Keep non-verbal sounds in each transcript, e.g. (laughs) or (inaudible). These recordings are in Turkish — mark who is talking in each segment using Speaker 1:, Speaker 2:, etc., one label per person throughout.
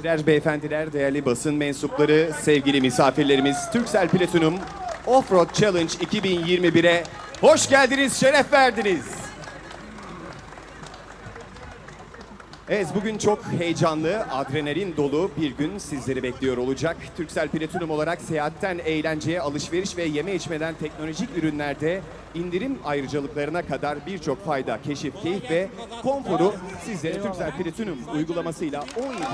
Speaker 1: Birer beyefendiler, değerli basın mensupları, sevgili misafirlerimiz, Türksel Platinum Offroad Challenge 2021'e hoş geldiniz, şeref verdiniz. Evet bugün çok heyecanlı, adrenalin dolu bir gün sizleri bekliyor olacak. Türksel Platinum olarak seyahatten eğlenceye, alışveriş ve yeme içmeden teknolojik ürünlerde indirim ayrıcalıklarına kadar birçok fayda, keşif, keyif ve konforu sizlere Türksel Platinum uygulamasıyla 17 yıldır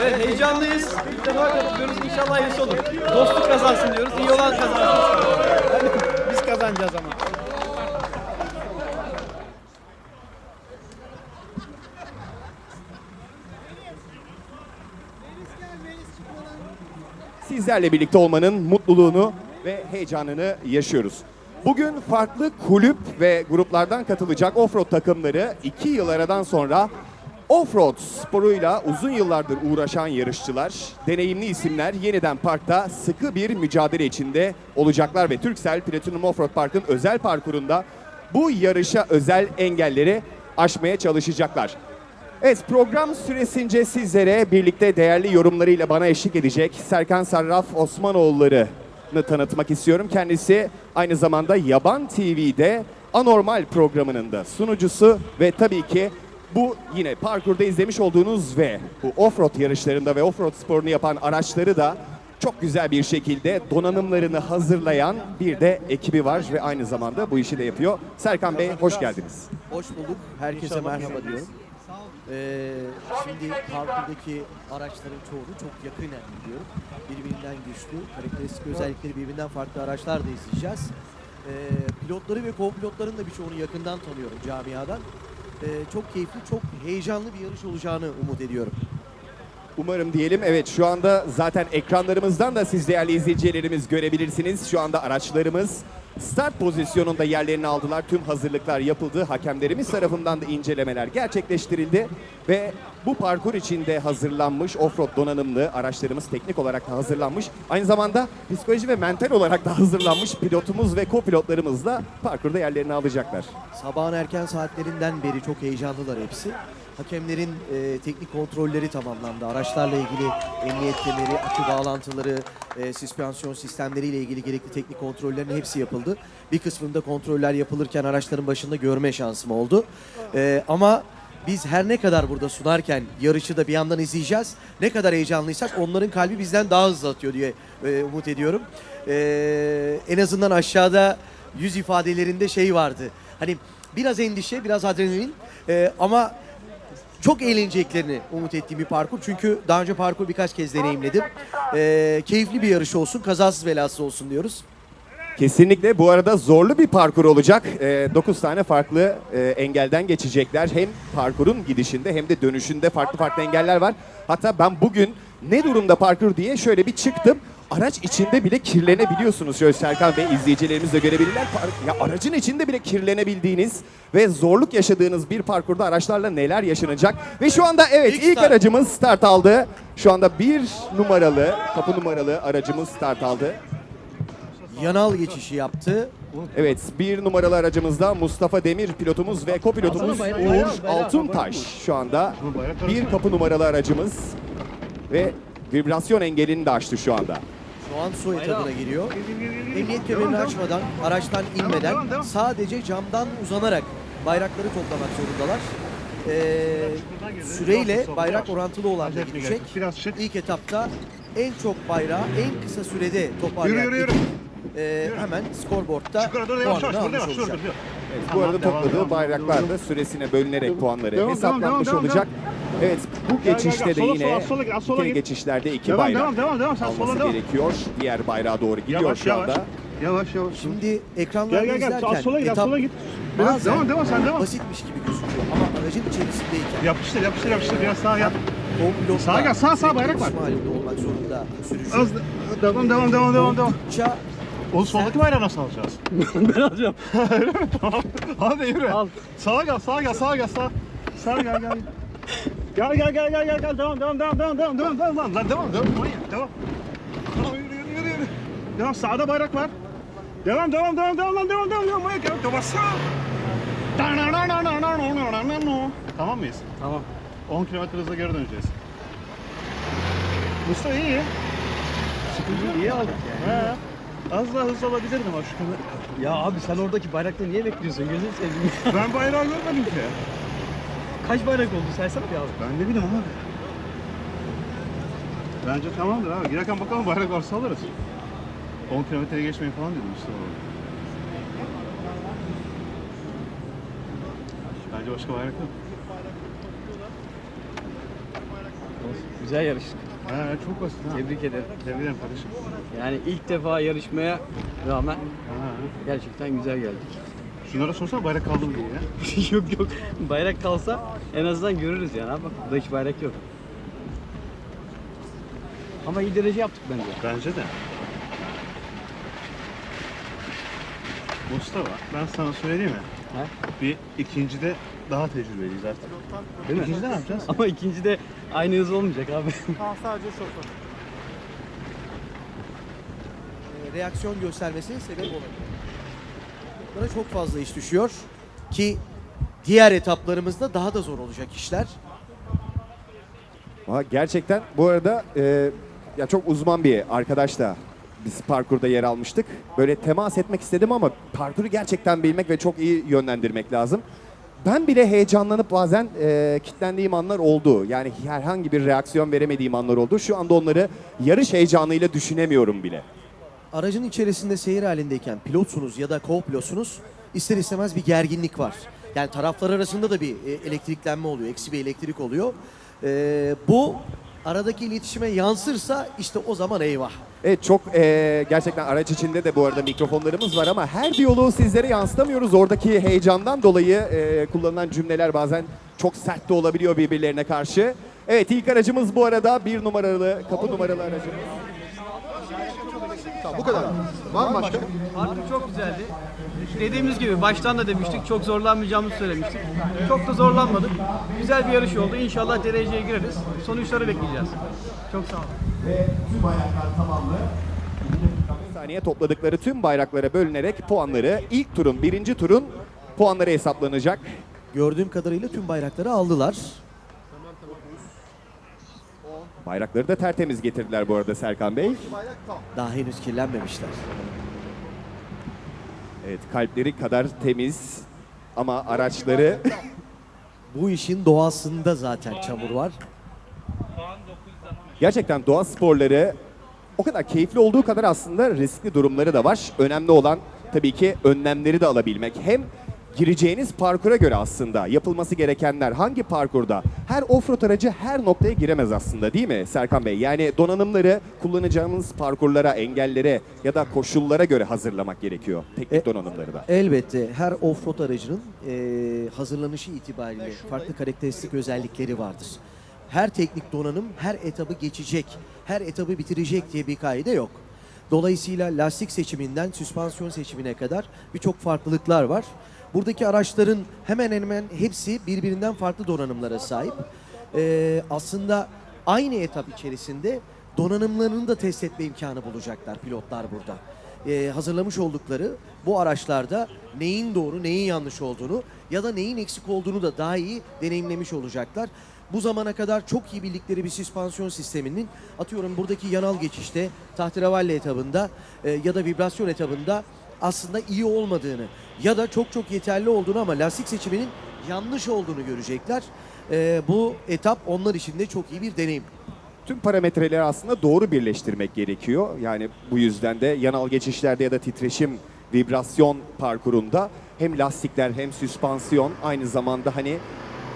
Speaker 2: Evet heyecanlıyız. İlk defa katılıyoruz. İnşallah hayırlısı olur. Dostluk kazansın diyoruz. İyi olan kazansın. Biz kazanacağız ama.
Speaker 1: Sizlerle birlikte olmanın mutluluğunu ve heyecanını yaşıyoruz. Bugün farklı kulüp ve gruplardan katılacak offroad takımları 2 yıl aradan sonra offroad sporuyla uzun yıllardır uğraşan yarışçılar, deneyimli isimler yeniden parkta sıkı bir mücadele içinde olacaklar ve Türksel Platinum Offroad Park'ın özel parkurunda bu yarışa özel engelleri aşmaya çalışacaklar. Evet program süresince sizlere birlikte değerli yorumlarıyla bana eşlik edecek Serkan Sarraf Osmanoğulları'nı tanıtmak istiyorum. Kendisi aynı zamanda Yaban TV'de Anormal programının da sunucusu ve tabii ki bu yine parkurda izlemiş olduğunuz ve bu offroad yarışlarında ve offroad sporunu yapan araçları da çok güzel bir şekilde donanımlarını hazırlayan bir de ekibi var ve aynı zamanda bu işi de yapıyor. Serkan Bey hoş geldiniz.
Speaker 3: Hoş bulduk. Herkese merhaba diyorum. Ee, şimdi parkurdaki araçların çoğunu çok yakinen biliyorum. Birbirinden güçlü, karakteristik özellikleri birbirinden farklı araçlar da izleyeceğiz. Ee, pilotları ve co-pilotların da birçoğunu yakından tanıyorum camiadan. Ee, çok keyifli, çok heyecanlı bir yarış olacağını umut ediyorum.
Speaker 1: Umarım diyelim. Evet şu anda zaten ekranlarımızdan da siz değerli izleyicilerimiz görebilirsiniz. Şu anda araçlarımız start pozisyonunda yerlerini aldılar. Tüm hazırlıklar yapıldı. Hakemlerimiz tarafından da incelemeler gerçekleştirildi. Ve bu parkur içinde hazırlanmış offroad donanımlı araçlarımız teknik olarak da hazırlanmış. Aynı zamanda psikoloji ve mental olarak da hazırlanmış pilotumuz ve kopilotlarımız da parkurda yerlerini alacaklar.
Speaker 3: Sabahın erken saatlerinden beri çok heyecanlılar hepsi. Hakemlerin e, teknik kontrolleri tamamlandı. Araçlarla ilgili emniyet kemeri, akü bağlantıları, e, süspansiyon sistemleriyle ilgili gerekli teknik kontrollerin hepsi yapıldı. Bir kısmında kontroller yapılırken araçların başında görme şansım oldu. E, ama biz her ne kadar burada sunarken yarışı da bir yandan izleyeceğiz. Ne kadar heyecanlıysak onların kalbi bizden daha hızlı atıyor diye e, umut ediyorum. E, en azından aşağıda yüz ifadelerinde şey vardı. Hani biraz endişe, biraz adrenalin e, ama çok eğleneceklerini umut ettiğim bir parkur. Çünkü daha önce parkur birkaç kez deneyimledim. E, keyifli bir yarış olsun, kazasız belasız olsun diyoruz.
Speaker 1: Kesinlikle bu arada zorlu bir parkur olacak. 9 tane farklı e, engelden geçecekler. Hem parkurun gidişinde hem de dönüşünde farklı farklı engeller var. Hatta ben bugün ne durumda parkur diye şöyle bir çıktım. Araç içinde bile kirlenebiliyorsunuz. Şöyle Serkan Bey izleyicilerimiz de görebilirler. Ya aracın içinde bile kirlenebildiğiniz ve zorluk yaşadığınız bir parkurda araçlarla neler yaşanacak. Ve şu anda evet
Speaker 3: İlk
Speaker 1: ilk aracımız start aldı. Şu anda bir numaralı, kapı numaralı aracımız start aldı.
Speaker 3: Yanal geçişi yaptı.
Speaker 1: Evet, bir numaralı aracımızda Mustafa Demir pilotumuz ve kopilotumuz Uğur Altuntaş şu anda. Bir kapı numaralı aracımız ve vibrasyon engelini de açtı şu anda.
Speaker 3: Şu an su etabına giriyor. Emniyet kemerini açmadan, araçtan inmeden sadece camdan uzanarak bayrakları toplamak zorundalar. Ee, süreyle bayrak orantılı olan da gidecek. İlk etapta en çok bayrağı en kısa sürede toparlayan
Speaker 4: Yürü,
Speaker 3: e, hemen skorboardta puanını almış olacak.
Speaker 1: Evet, bu arada topladığı bayraklar da süresine bölünerek puanları hesaplanmış olacak. Evet, bu
Speaker 4: gel,
Speaker 1: geçişte
Speaker 4: gel.
Speaker 1: de
Speaker 4: Sola,
Speaker 1: yine
Speaker 4: sola, sola git, sola
Speaker 1: ikili
Speaker 4: git.
Speaker 1: geçişlerde iki
Speaker 4: Devam
Speaker 1: bayrak
Speaker 4: devam devam devam sen sola
Speaker 1: alması
Speaker 4: devam.
Speaker 1: gerekiyor. Diğer bayrağa doğru gidiyor
Speaker 4: Yavaş
Speaker 1: şu
Speaker 4: yavaş.
Speaker 1: anda.
Speaker 4: Yavaş yavaş.
Speaker 3: Şimdi ekranlarda
Speaker 4: Gel gel gel
Speaker 3: izlerken
Speaker 4: sola git az
Speaker 3: etap
Speaker 4: sola git. Biraz devam devam sen devam.
Speaker 3: basitmiş gibi gözüküyor ama aracın içerisindeyken
Speaker 4: Yapıştır yapıştır yapıştır biraz sağa yap.
Speaker 3: Komplotta
Speaker 4: Sağa gel, sağ, sağ, bayrak var.
Speaker 3: halinde olmak zorunda sürücü.
Speaker 4: Az devam devam devam devam devam.
Speaker 3: Oldukça
Speaker 4: Oğlum soldaki bayrağı nasıl alacağız? (laughs)
Speaker 2: ben alacağım. (laughs)
Speaker 4: tamam. Hadi yürü.
Speaker 2: Al.
Speaker 4: Sağa gel sağa gel sağa gel sağa. Sağa gel gel. Gel gel gel gel gel gel devam devam devam devam devam devam devam lan devam devam manyak devam. Tamam yürü yürü yürü yürü. Devam sağda bayrak var. Devam devam devam devam lan devam devam devam manyak devam devam sağ. Tamam mıyız?
Speaker 2: Tamam.
Speaker 4: 10 km hızla geri döneceğiz. Mustafa iyi. Sıkıntı yok.
Speaker 2: İyi aldık yani.
Speaker 4: He. Az daha hızlı şu kamera.
Speaker 2: Ya abi sen oradaki bayrakta niye bekliyorsun? Gözünü seveyim.
Speaker 4: Ben bayrağı görmedim ki.
Speaker 2: Kaç bayrak oldu saysana bir abi.
Speaker 4: Ben ne bileyim abi. Bence tamamdır abi. Girerken bakalım bayrak varsa alırız. 10 kilometreye geçmeyin falan dedim işte orada. Bence başka bayrak yok.
Speaker 2: Güzel yarıştık.
Speaker 4: He çok basit ha.
Speaker 2: Tebrik ederim.
Speaker 4: Tebrik ederim kardeşim.
Speaker 2: Yani ilk defa yarışmaya rağmen
Speaker 4: Ha.
Speaker 2: gerçekten güzel geldik.
Speaker 4: Şunlara sorsana bayrak kaldı mı diye ya. (laughs)
Speaker 2: yok yok. Bayrak kalsa en azından görürüz yani. Bak burada hiç bayrak yok. Ama iyi derece yaptık bence.
Speaker 4: Bence de. Mustafa ben sana söyleyeyim mi?
Speaker 2: He?
Speaker 4: Bir ikincide daha tecrübeliyiz artık.
Speaker 2: Değil mi?
Speaker 4: İkincide ne yapacağız? (laughs)
Speaker 2: Ama ikinci de aynı hız olmayacak abi.
Speaker 3: e, (laughs) reaksiyon göstermesine sebep olabilir. Buna çok fazla iş düşüyor ki diğer etaplarımızda daha da zor olacak işler.
Speaker 1: Valla gerçekten bu arada e, ya çok uzman bir arkadaşla biz parkurda yer almıştık. Böyle temas etmek istedim ama parkuru gerçekten bilmek ve çok iyi yönlendirmek lazım. Ben bile heyecanlanıp bazen e, kitlendiğim anlar oldu. Yani herhangi bir reaksiyon veremediğim anlar oldu. Şu anda onları yarış heyecanıyla düşünemiyorum bile.
Speaker 3: Aracın içerisinde seyir halindeyken pilotsunuz ya da co-pilotsunuz ister istemez bir gerginlik var. Yani taraflar arasında da bir e, elektriklenme oluyor, eksi bir elektrik oluyor. E, bu aradaki iletişime yansırsa işte o zaman eyvah.
Speaker 1: Evet çok e, gerçekten araç içinde de bu arada mikrofonlarımız var ama her diyaloğu sizlere yansıtamıyoruz. Oradaki heyecandan dolayı e, kullanılan cümleler bazen çok sert de olabiliyor birbirlerine karşı. Evet ilk aracımız bu arada bir numaralı kapı numaralı aracımız.
Speaker 5: Bu kadar. Var mı başka?
Speaker 2: Parkur çok güzeldi. Dediğimiz gibi baştan da demiştik çok zorlanmayacağımızı söylemiştik. Çok da zorlanmadık. Güzel bir yarış oldu. İnşallah dereceye gireriz. Sonuçları bekleyeceğiz. Çok sağ olun.
Speaker 1: Ve tüm bayraklar tamamlı. saniye topladıkları tüm bayraklara bölünerek puanları ilk turun birinci turun puanları hesaplanacak.
Speaker 3: Gördüğüm kadarıyla tüm bayrakları aldılar.
Speaker 1: Bayrakları da tertemiz getirdiler bu arada Serkan Bey.
Speaker 3: Daha henüz kirlenmemişler.
Speaker 1: Evet kalpleri kadar temiz ama araçları (laughs)
Speaker 3: Bu işin doğasında zaten çamur var.
Speaker 1: gerçekten doğa sporları o kadar keyifli olduğu kadar aslında riskli durumları da var. Önemli olan tabii ki önlemleri de alabilmek. Hem gireceğiniz parkura göre aslında yapılması gerekenler hangi parkurda her offroad aracı her noktaya giremez aslında değil mi Serkan Bey? Yani donanımları kullanacağımız parkurlara, engellere ya da koşullara göre hazırlamak gerekiyor. Teknik
Speaker 3: E-
Speaker 1: donanımları da.
Speaker 3: Elbette her offroad aracının eee, hazırlanışı itibariyle farklı karakteristik özellikleri vardır. Her teknik donanım her etabı geçecek, her etabı bitirecek diye bir kaide yok. Dolayısıyla lastik seçiminden süspansiyon seçimine kadar birçok farklılıklar var. Buradaki araçların hemen hemen hepsi birbirinden farklı donanımlara sahip. Eee, aslında aynı etap içerisinde donanımlarını da test etme imkanı bulacaklar pilotlar burada e, hazırlamış oldukları bu araçlarda neyin doğru, neyin yanlış olduğunu ya da neyin eksik olduğunu da daha iyi deneyimlemiş olacaklar. Bu zamana kadar çok iyi bildikleri bir süspansiyon sisteminin atıyorum buradaki yanal geçişte tahterevalli etabında e, ya da vibrasyon etabında aslında iyi olmadığını ya da çok çok yeterli olduğunu ama lastik seçiminin yanlış olduğunu görecekler. E, bu etap onlar için de çok iyi bir deneyim.
Speaker 1: Tüm parametreleri aslında doğru birleştirmek gerekiyor. Yani bu yüzden de yanal geçişlerde ya da titreşim, vibrasyon parkurunda hem lastikler hem süspansiyon aynı zamanda hani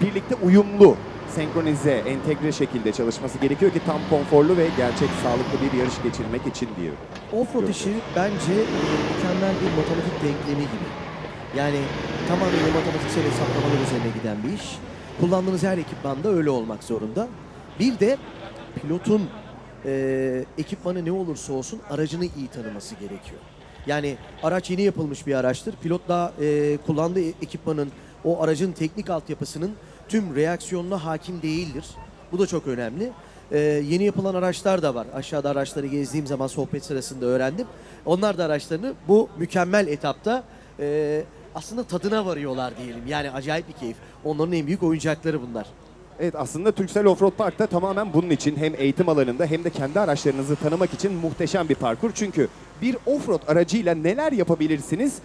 Speaker 1: birlikte uyumlu, senkronize, entegre şekilde çalışması gerekiyor ki tam konforlu ve gerçek sağlıklı bir yarış geçirmek için diyor.
Speaker 3: Offroad işi bence e, mükemmel bir matematik denklemi gibi. Yani tamamıyla matematiksel hesaplamalar üzerine giden bir iş. Kullandığınız her ekipmanda öyle olmak zorunda. Bir de pilotun e, ekipmanı ne olursa olsun aracını iyi tanıması gerekiyor. Yani araç yeni yapılmış bir araçtır. Pilot daha e, kullandığı ekipmanın, o aracın teknik altyapısının tüm reaksiyonuna hakim değildir. Bu da çok önemli. Ee, yeni yapılan araçlar da var. Aşağıda araçları gezdiğim zaman sohbet sırasında öğrendim. Onlar da araçlarını bu mükemmel etapta e, aslında tadına varıyorlar diyelim. Yani acayip bir keyif. Onların en büyük oyuncakları bunlar.
Speaker 1: Evet aslında Türksel Offroad Park'ta tamamen bunun için hem eğitim alanında hem de kendi araçlarınızı tanımak için muhteşem bir parkur. Çünkü bir offroad aracıyla neler yapabilirsiniz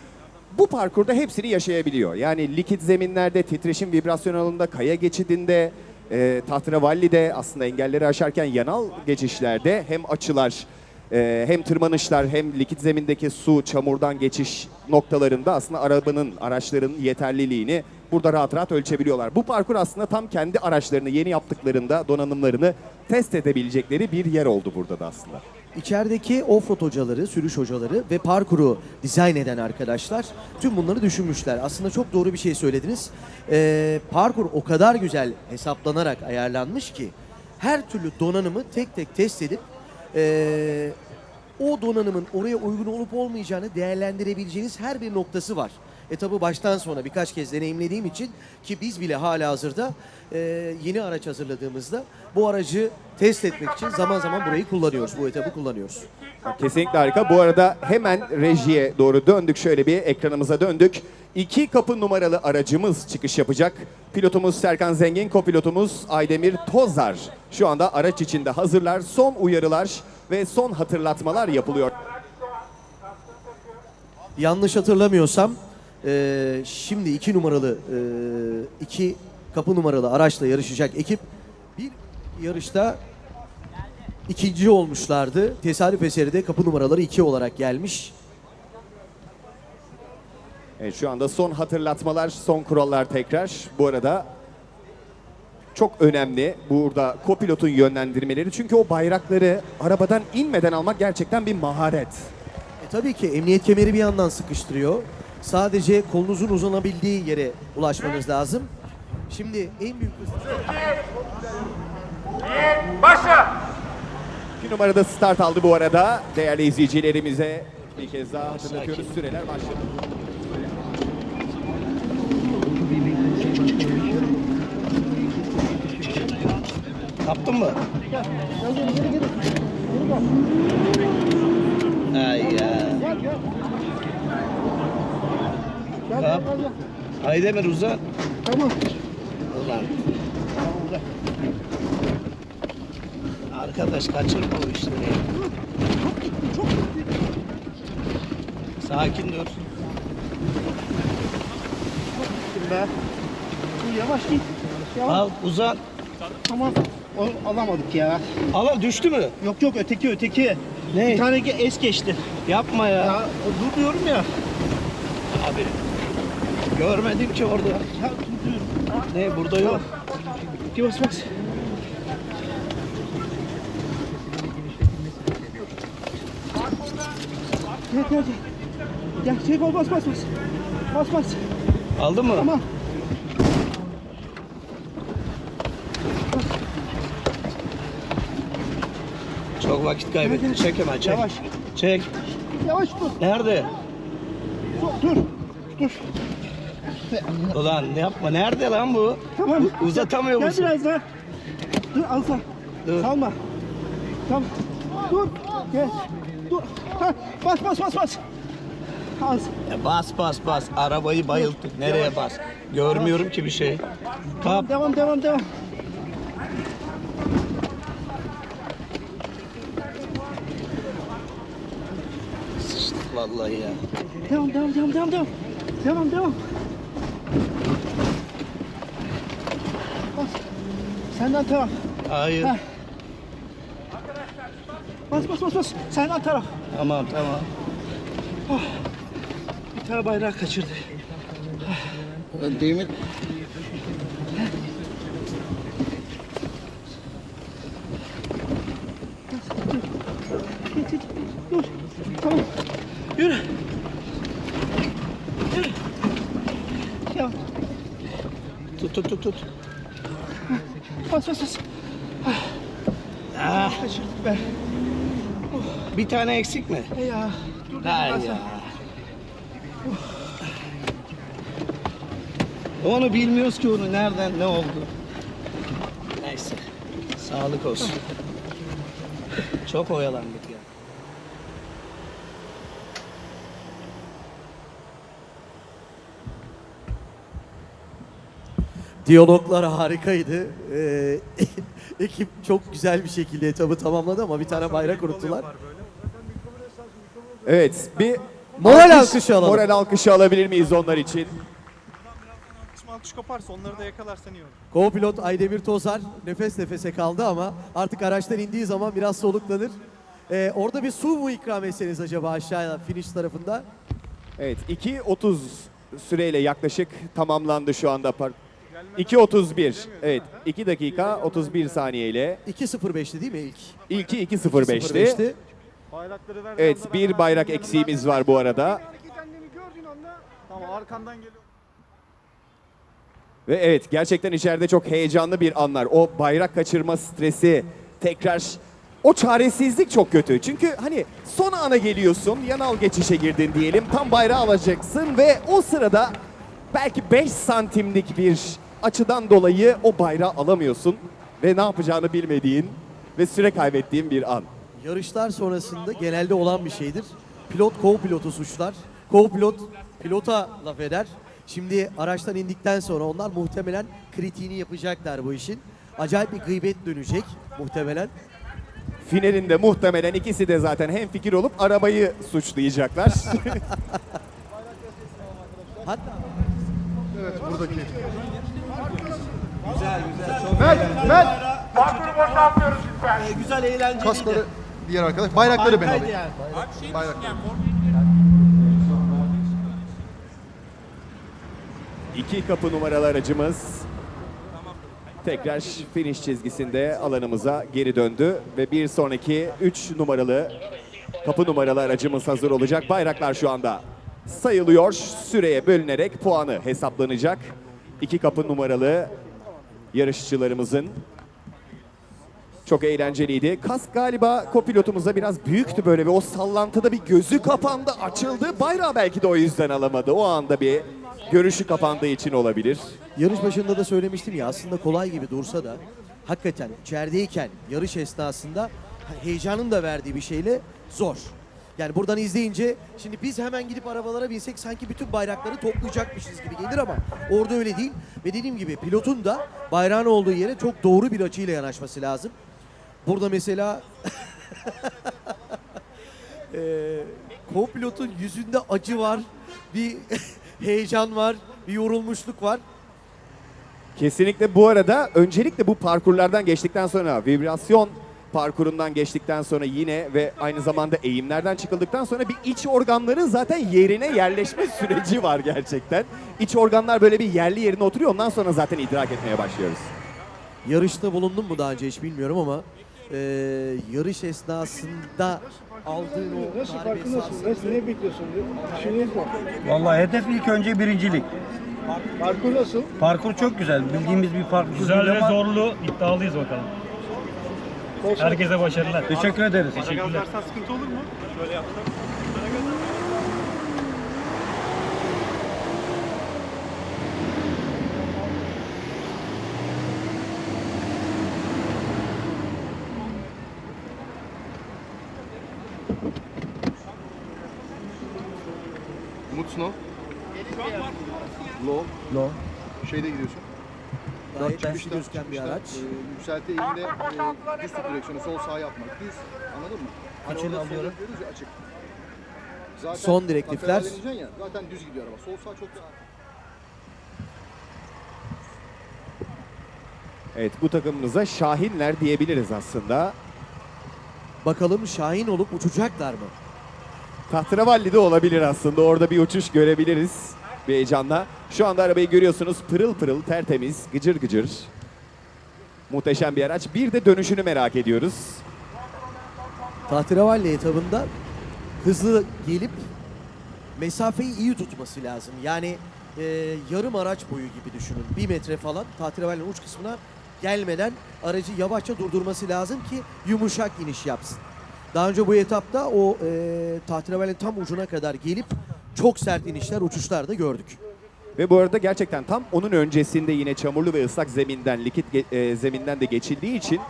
Speaker 1: bu parkurda hepsini yaşayabiliyor. Yani likit zeminlerde, titreşim vibrasyon alanında, kaya geçidinde, e, Tahtravalli'de aslında engelleri aşarken yanal geçişlerde hem açılar e, hem tırmanışlar hem likit zemindeki su, çamurdan geçiş noktalarında aslında arabanın, araçların yeterliliğini burada rahat rahat ölçebiliyorlar. Bu parkur aslında tam kendi araçlarını yeni yaptıklarında donanımlarını test edebilecekleri bir yer oldu burada da aslında.
Speaker 3: İçerideki offroad hocaları, sürüş hocaları ve parkuru dizayn eden arkadaşlar tüm bunları düşünmüşler. Aslında çok doğru bir şey söylediniz. Ee, parkur o kadar güzel hesaplanarak ayarlanmış ki her türlü donanımı tek tek test edip ee, o donanımın oraya uygun olup olmayacağını değerlendirebileceğiniz her bir noktası var. Etabı baştan sona birkaç kez deneyimlediğim için ki biz bile hala hazırda ee, yeni araç hazırladığımızda bu aracı test etmek için zaman zaman burayı kullanıyoruz. Bu etabı kullanıyoruz.
Speaker 1: Kesinlikle harika. Bu arada hemen rejiye doğru döndük. Şöyle bir ekranımıza döndük. İki kapı numaralı aracımız çıkış yapacak. Pilotumuz Serkan Zengin, kopilotumuz Aydemir Tozar. Şu anda araç içinde hazırlar. Son uyarılar ve son hatırlatmalar yapılıyor.
Speaker 3: Yanlış hatırlamıyorsam eee, şimdi iki numaralı eee, iki kapı numaralı araçla yarışacak ekip bir yarışta ikinci olmuşlardı. Tesadüf eseri de kapı numaraları iki olarak gelmiş.
Speaker 1: Evet, şu anda son hatırlatmalar, son kurallar tekrar. Bu arada çok önemli burada kopilotun yönlendirmeleri. Çünkü o bayrakları arabadan inmeden almak gerçekten bir maharet.
Speaker 3: E tabii ki emniyet kemeri bir yandan sıkıştırıyor. Sadece kolunuzun uzanabildiği yere ulaşmanız lazım. Şimdi en büyük
Speaker 1: Bir numarada start aldı bu arada. Değerli izleyicilerimize bir kez daha hatırlatıyoruz. Süreler başladı.
Speaker 6: Kaptın mı? Ay ya. Kap. Aydemir uzan.
Speaker 7: Tamam.
Speaker 6: Ulan. Arkadaş kaçırma bu işleri. Sakin dur.
Speaker 7: Be. Dur, Yavaş git. Yavaş.
Speaker 6: Al uzan.
Speaker 7: Tamam. O, alamadık ya.
Speaker 6: Ala düştü mü?
Speaker 7: Yok yok öteki öteki.
Speaker 6: Ne?
Speaker 7: Bir tane es geçti.
Speaker 6: Yapma ya.
Speaker 7: Ya o, dur diyorum ya.
Speaker 6: Abi. Görmedim ki orada.
Speaker 7: Ya dur diyorum.
Speaker 6: Ne burada yok.
Speaker 7: Bir bas bas. Gel gel gel. Gel şey bas bas bas bas. Bas bas.
Speaker 6: Aldın mı?
Speaker 7: Tamam.
Speaker 6: Çok vakit kaybettin. Çek hemen çek.
Speaker 7: Yavaş.
Speaker 6: Çek.
Speaker 7: Yavaş dur.
Speaker 6: Nerede?
Speaker 7: Dur. Dur. Dur.
Speaker 6: Ulan ne yapma. Nerede lan bu?
Speaker 7: Tamam.
Speaker 6: Uzatamıyor
Speaker 7: Gel
Speaker 6: musun?
Speaker 7: biraz daha. Dur al sen.
Speaker 6: Dur.
Speaker 7: Salma. Tamam. Dur. Gel. Dur. Ha, bas bas bas bas. Az.
Speaker 6: Ya Bas bas bas. Arabayı bayılttık. Nereye bas? Görmüyorum ki bir şey. Kap.
Speaker 7: Devam devam devam.
Speaker 6: Sıçtık vallahi ya.
Speaker 7: Devam devam devam devam devam. Devam devam. Senden taraf.
Speaker 6: Hayır.
Speaker 7: Ha. Bas bas bas bas. Senden taraf.
Speaker 6: Tamam tamam.
Speaker 7: Bir tane bayrağı kaçırdı.
Speaker 6: Demir.
Speaker 7: Git git. Dur. Tamam. Yürü. Yürü. Ya
Speaker 6: Tut tut tut tut.
Speaker 7: Bas bas bas.
Speaker 6: Ah,
Speaker 7: Kaçırdık be.
Speaker 6: bir tane eksik mi?
Speaker 7: E ya. Dur ben
Speaker 6: ya.
Speaker 7: sana.
Speaker 6: Onu bilmiyoruz ki onu nereden ne oldu. Neyse. Sağlık olsun. Çok oyalandık
Speaker 3: Diyaloglar harikaydı. Ee, (laughs) ekip çok güzel bir şekilde etabı tamamladı ama bir tane bayrak unuttular.
Speaker 1: Evet, bir
Speaker 3: Moral alkışı alalım.
Speaker 1: Moral alkışı alabilir miyiz onlar için?
Speaker 4: Alkış alkış koparsa onları da yakalarsan iyi olur.
Speaker 3: Co-pilot Aydemir Tozar nefes nefese kaldı ama artık araçtan indiği zaman biraz soluklanır. Ee, orada bir su mu ikram etseniz acaba aşağıya finish tarafında?
Speaker 1: Evet, 2.30 süreyle yaklaşık tamamlandı şu anda park. 2.31. Evet, 2 dakika 31 saniye ile
Speaker 3: 2.05'ti değil mi ilk?
Speaker 1: ilki 2.05'ti.
Speaker 3: 2.05'ti.
Speaker 4: Bayrakları.
Speaker 1: Evet, bir bayrak eksiğimiz var bu arada.
Speaker 4: Hareket annemi gördüğün anda. Tamam arkandan geliyor.
Speaker 1: Ve evet gerçekten içeride çok heyecanlı bir anlar. O bayrak kaçırma stresi, tekrar o çaresizlik çok kötü. Çünkü hani son ana geliyorsun, yanal geçişe girdin diyelim. Tam bayrağı alacaksın ve o sırada belki 5 santimlik bir açıdan dolayı o bayrağı alamıyorsun. Ve ne yapacağını bilmediğin ve süre kaybettiğin bir an.
Speaker 3: Yarışlar sonrasında genelde olan bir şeydir. Pilot co-pilotu suçlar. Co-pilot pilota laf eder. Şimdi araçtan indikten sonra onlar muhtemelen kritiğini yapacaklar bu işin. Acayip bir gıybet dönecek muhtemelen.
Speaker 1: Finalinde muhtemelen ikisi de zaten hem fikir olup arabayı suçlayacaklar. (laughs)
Speaker 3: Hatta
Speaker 5: Evet buradaki.
Speaker 6: Güzel güzel çok eğlenceli. Ee, güzel eğlenceliydi.
Speaker 5: Kaskları diğer arkadaş. Bayrakları ben alayım.
Speaker 6: yani.
Speaker 5: Bayrakları.
Speaker 1: İki kapı numaralı aracımız tekrar finish çizgisinde alanımıza geri döndü ve bir sonraki 3 numaralı kapı numaralı aracımız hazır olacak. Bayraklar şu anda sayılıyor. Süreye bölünerek puanı hesaplanacak. İki kapı numaralı yarışçılarımızın çok eğlenceliydi. Kask galiba kopilotumuza biraz büyüktü böyle ve o sallantıda bir gözü kapandı, açıldı. Bayrağı belki de o yüzden alamadı. O anda bir görüşü kapandığı için olabilir.
Speaker 3: yarış başında da söylemiştim ya aslında kolay gibi dursa da hakikaten içerideyken yarış esnasında heyecanın da verdiği bir şeyle zor. Yani buradan izleyince şimdi biz hemen gidip arabalara binsek sanki bütün bayrakları toplayacakmışız gibi gelir ama orada öyle değil. Ve dediğim gibi pilotun da bayrağın olduğu yere çok doğru bir açıyla yanaşması lazım. Burada mesela eee (laughs) co-pilotun yüzünde acı var, bir (laughs) heyecan var, bir yorulmuşluk var.
Speaker 1: Kesinlikle bu arada öncelikle bu parkurlardan geçtikten sonra vibrasyon parkurundan geçtikten sonra yine ve aynı zamanda eğimlerden çıkıldıktan sonra bir iç organların zaten yerine yerleşme (laughs) süreci var gerçekten. İç organlar böyle bir yerli yerine oturuyor ondan sonra zaten idrak etmeye başlıyoruz.
Speaker 3: Yarışta bulundum mu daha önce hiç bilmiyorum ama eee, yarış esnasında aldığın o
Speaker 7: Nasıl
Speaker 3: darbe
Speaker 7: farkı nasıl?
Speaker 3: esnasında-
Speaker 7: Nasıl ne bekliyorsun? Mu?
Speaker 8: Vallahi hedef ilk önce birincilik.
Speaker 7: Parkur nasıl?
Speaker 8: Parkur çok güzel. Bildiğimiz bir parkur
Speaker 9: Güzel
Speaker 8: değil
Speaker 9: ve
Speaker 8: ama
Speaker 9: zorlu iddialıyız bakalım. Herkese başarılar.
Speaker 8: teşekkür ederiz.
Speaker 4: Gaz versen sıkıntı olur mu? Şöyle yapsam.
Speaker 5: Umut Snow. Low.
Speaker 6: Low.
Speaker 5: Şeyde gidiyorsun.
Speaker 3: Gayet
Speaker 5: Çıkışta,
Speaker 3: güçlü gözüken bir araç.
Speaker 5: E, yükselti elinde e, düz direksiyonu sol sağa yapmak. Düz. Anladın mı? Hani
Speaker 6: Açını
Speaker 5: orada sol
Speaker 6: alıyorum.
Speaker 5: yapıyoruz ya açık. Zaten
Speaker 3: Son direktifler.
Speaker 5: lateral ya, zaten düz gidiyor araba. Sol sağ çok rahat.
Speaker 1: Evet bu takımımıza Şahinler diyebiliriz aslında.
Speaker 3: Bakalım Şahin olup uçacaklar mı?
Speaker 1: Tahterevalli'de olabilir aslında. Orada bir uçuş görebiliriz bir heyecanla. Şu anda arabayı görüyorsunuz pırıl pırıl, tertemiz, gıcır gıcır. Muhteşem bir araç. Bir de dönüşünü merak ediyoruz.
Speaker 3: Tahterevalli etabında hızlı gelip mesafeyi iyi tutması lazım. Yani e, yarım araç boyu gibi düşünün. Bir metre falan Tahterevalli'nin uç kısmına gelmeden aracı yavaşça durdurması lazım ki yumuşak iniş yapsın. Daha önce bu etapta o e, Tahterevalli'nin tam ucuna kadar gelip çok sert inişler, uçuşlar da gördük.
Speaker 1: Ve bu arada gerçekten tam onun öncesinde yine çamurlu ve ıslak zeminden, likit e, zeminden de geçildiği için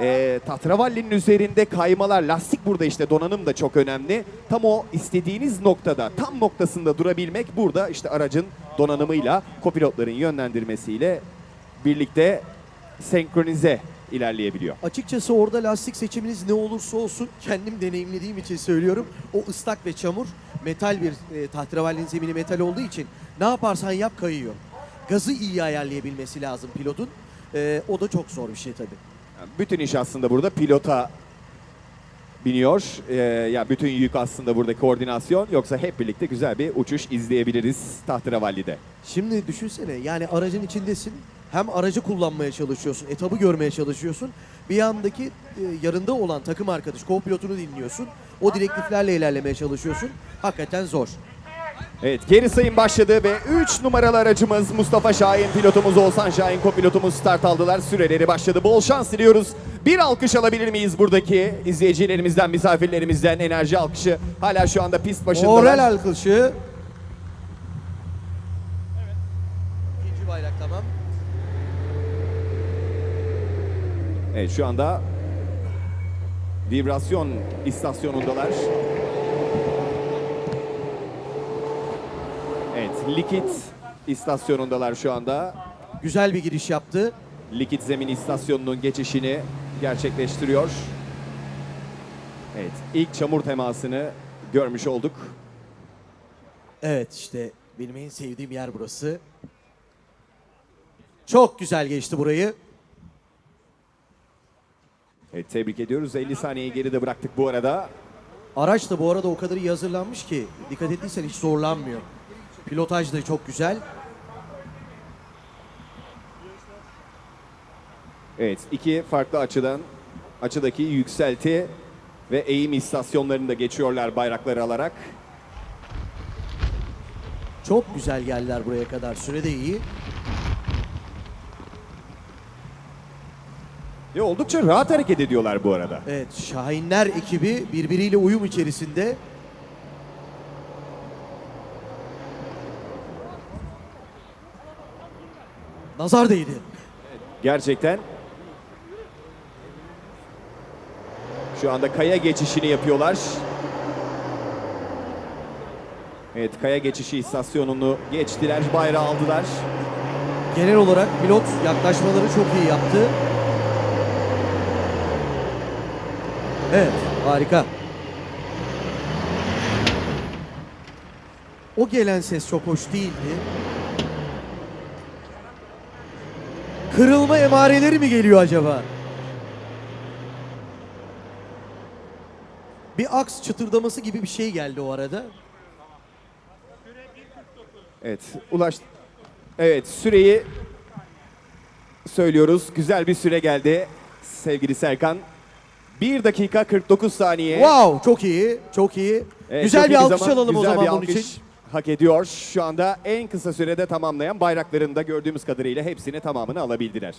Speaker 1: e, Tahterevalli'nin üzerinde kaymalar, lastik burada işte donanım da çok önemli. Tam o istediğiniz noktada, tam noktasında durabilmek burada işte aracın donanımıyla, kopilotların yönlendirmesiyle birlikte senkronize ilerleyebiliyor.
Speaker 3: Açıkçası orada lastik seçiminiz ne olursa olsun kendim deneyimlediğim için söylüyorum. O ıslak ve çamur metal bir e, tahterevalinin zemini metal olduğu için ne yaparsan yap kayıyor. Gazı iyi ayarlayabilmesi lazım pilotun. E, o da çok zor bir şey tabii.
Speaker 1: Yani bütün iş aslında burada pilota biniyor. Ee, ya bütün yük aslında burada koordinasyon. Yoksa hep birlikte güzel bir uçuş izleyebiliriz Tahterevalli'de.
Speaker 3: Şimdi düşünsene yani aracın içindesin. Hem aracı kullanmaya çalışıyorsun, etabı görmeye çalışıyorsun. Bir yandaki e, yanında olan takım arkadaş, co-pilotunu dinliyorsun. O direktiflerle ilerlemeye çalışıyorsun. Hakikaten zor.
Speaker 1: Evet geri sayım başladı ve 3 numaralı aracımız Mustafa Şahin pilotumuz Oğuzhan Şahin kopilotumuz start aldılar. Süreleri başladı. Bol şans diliyoruz. Bir alkış alabilir miyiz buradaki izleyicilerimizden, misafirlerimizden enerji alkışı. Hala şu anda pist başındalar.
Speaker 3: Moral alkışı. İkinci bayrak tamam.
Speaker 1: Evet şu anda vibrasyon istasyonundalar. Evet likit istasyonundalar şu anda.
Speaker 3: Güzel bir giriş yaptı.
Speaker 1: Likit zemin istasyonunun geçişini gerçekleştiriyor. Evet ilk çamur temasını görmüş olduk.
Speaker 3: Evet işte benim en sevdiğim yer burası. Çok güzel geçti burayı.
Speaker 1: Evet tebrik ediyoruz. 50 saniyeyi geride bıraktık bu arada.
Speaker 3: Araç da bu arada o kadar iyi hazırlanmış ki dikkat ettiysen hiç zorlanmıyor. Pilotaj da çok güzel.
Speaker 1: Evet iki farklı açıdan açıdaki yükselti ve eğim istasyonlarını da geçiyorlar bayrakları alarak.
Speaker 3: Çok güzel geldiler buraya kadar. Süre de iyi.
Speaker 1: Ve oldukça rahat hareket ediyorlar bu arada.
Speaker 3: Evet Şahinler ekibi birbiriyle uyum içerisinde. Nazar değdi.
Speaker 1: Gerçekten. Şu anda kaya geçişini yapıyorlar. Evet kaya geçişi istasyonunu geçtiler, bayrağı aldılar.
Speaker 3: Genel olarak pilot yaklaşmaları çok iyi yaptı. Evet, harika. O gelen ses çok hoş değildi. Kırılma emareleri mi geliyor acaba? Bir aks çıtırdaması gibi bir şey geldi o arada.
Speaker 1: Evet, ulaş. Evet, süreyi söylüyoruz. Güzel bir süre geldi sevgili Serkan. 1 dakika 49 saniye.
Speaker 3: Wow, çok iyi, çok iyi.
Speaker 1: Evet,
Speaker 3: güzel
Speaker 1: çok
Speaker 3: bir
Speaker 1: iyi
Speaker 3: alkış
Speaker 1: zaman,
Speaker 3: alalım o
Speaker 1: güzel
Speaker 3: zaman
Speaker 1: bir
Speaker 3: bunun
Speaker 1: alkış
Speaker 3: için.
Speaker 1: Hak ediyor. Şu anda en kısa sürede tamamlayan bayraklarını da gördüğümüz kadarıyla hepsini tamamını alabildiler.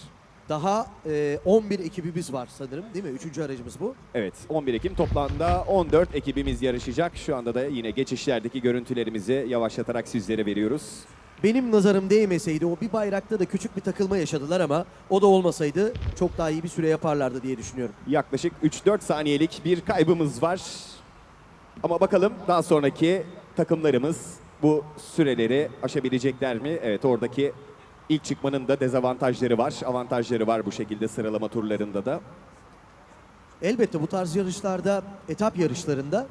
Speaker 3: Daha e, 11 ekibimiz var sanırım değil mi? Üçüncü aracımız bu.
Speaker 1: Evet 11 Ekim toplamda 14 ekibimiz yarışacak. Şu anda da yine geçişlerdeki görüntülerimizi yavaşlatarak sizlere veriyoruz.
Speaker 3: Benim nazarım değmeseydi o bir bayrakta da küçük bir takılma yaşadılar ama o da olmasaydı çok daha iyi bir süre yaparlardı diye düşünüyorum.
Speaker 1: Yaklaşık 3-4 saniyelik bir kaybımız var. Ama bakalım daha sonraki takımlarımız bu süreleri aşabilecekler mi? Evet oradaki ilk çıkmanın da dezavantajları var. Avantajları var bu şekilde sıralama turlarında da.
Speaker 3: Elbette bu tarz yarışlarda, etap yarışlarında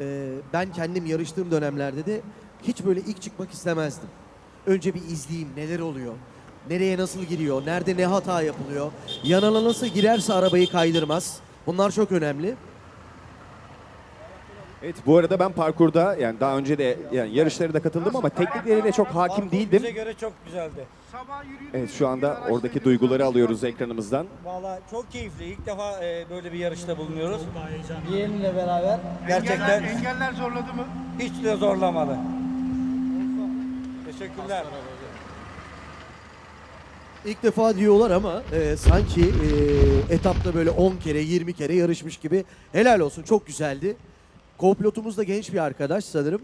Speaker 3: e, ben kendim yarıştığım dönemlerde de hiç böyle ilk çıkmak istemezdim. Önce bir izleyeyim neler oluyor, nereye nasıl giriyor, nerede ne hata yapılıyor, yanına nasıl girerse arabayı kaydırmaz. Bunlar çok önemli.
Speaker 1: Evet bu arada ben parkurda yani daha önce de yani yarışlara da katıldım ama teknikleriyle çok hakim değildim.
Speaker 8: Bize göre çok güzeldi.
Speaker 1: Evet şu anda oradaki duyguları alıyoruz ekranımızdan.
Speaker 8: Valla çok keyifli. İlk defa e, böyle bir yarışta bulunuyoruz. Yeğenimle beraber. Gerçekten
Speaker 7: Engeller zorladı mı?
Speaker 8: hiç de zorlamadı. Teşekkürler.
Speaker 3: İlk defa diyorlar ama e, sanki e, etapta böyle 10 kere 20 kere yarışmış gibi helal olsun çok güzeldi. Co-pilotumuz da genç bir arkadaş sanırım.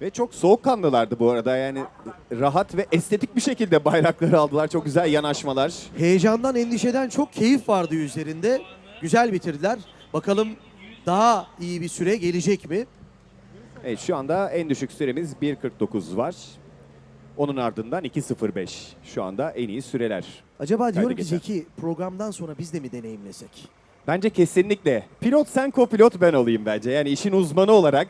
Speaker 1: Ve çok soğukkanlılardı bu arada yani rahat ve estetik bir şekilde bayrakları aldılar. Çok güzel yanaşmalar.
Speaker 3: Heyecandan endişeden çok keyif vardı üzerinde. Güzel bitirdiler. Bakalım daha iyi bir süre gelecek mi?
Speaker 1: Evet şu anda en düşük süremiz 1.49 var. Onun ardından 2.05 şu anda en iyi süreler.
Speaker 3: Acaba diyorum ki
Speaker 1: geçen.
Speaker 3: Zeki programdan sonra biz de mi deneyimlesek?
Speaker 1: Bence kesinlikle. Pilot sen kopilot ben olayım bence. Yani işin uzmanı olarak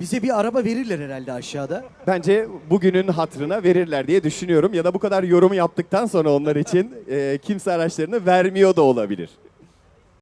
Speaker 3: Bize bir araba verirler herhalde aşağıda.
Speaker 1: bence bugünün hatrına verirler diye düşünüyorum. Ya da bu kadar yorumu yaptıktan sonra onlar için e, kimse araçlarını vermiyor da olabilir.